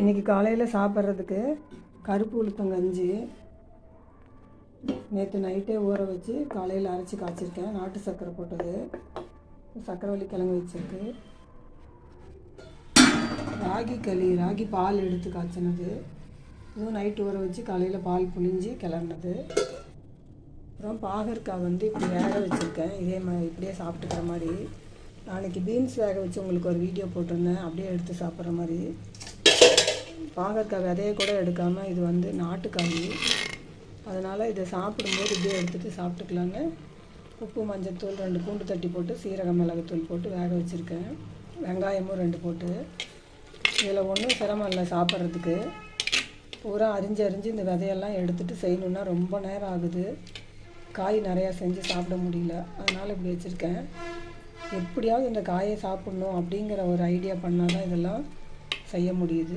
இன்றைக்கி காலையில் சாப்பிட்றதுக்கு கருப்பு உளுத்தங்கஞ்சி நேற்று நைட்டே ஊற வச்சு காலையில் அரைச்சி காய்ச்சிருக்கேன். நாட்டு சர்க்கரை போட்டது. சர்க்கரைவள்ளி கிழங்கு வச்சிருக்கு. ராகி களி ராகி பால் எடுத்து காய்ச்சினது. இதுவும் நைட்டு ஊற வச்சு காலையில் பால் புழிஞ்சி கிளறினது அப்புறம் பாகற்காய் வந்து இப்படி வேக வச்சுருக்கேன். இதே மாதிரி இப்படியே சாப்பிட்டுக்கிற மாதிரி. நாளைக்கு பீன்ஸ் வேக வச்சு உங்களுக்கு ஒரு வீடியோ போட்டிருந்தேன். அப்படியே எடுத்து சாப்பிட்ற மாதிரி. பாகற்காய் விதையை கூட எடுக்காமல் இது வந்து நாட்டுக்காய். அதனால் இதை சாப்பிடும்போது இப்படியே எடுத்துகிட்டு சாப்பிட்டுக்கலான்னு உப்பு மஞ்சத்தூள் ரெண்டு பூண்டு தட்டி போட்டு சீரக மிளகுத்தூள் போட்டு வேக வச்சுருக்கேன். வெங்காயமும் ரெண்டு போட்டு. இதில் ஒன்றும் சிரமம் இல்லை சாப்பிட்றதுக்கு. பூரா அரிஞ்சு அரிஞ்சு இந்த விதையெல்லாம் எடுத்துகிட்டு செய்யணுன்னா ரொம்ப நேரம் ஆகுது. காய் நிறையா செஞ்சு சாப்பிட முடியல. அதனால் இப்படி வச்சுருக்கேன். எப்படியாவது இந்த காயை சாப்பிட்ணும் அப்படிங்கிற ஒரு ஐடியா பண்ணால் தான் இதெல்லாம் செய்ய முடியுது.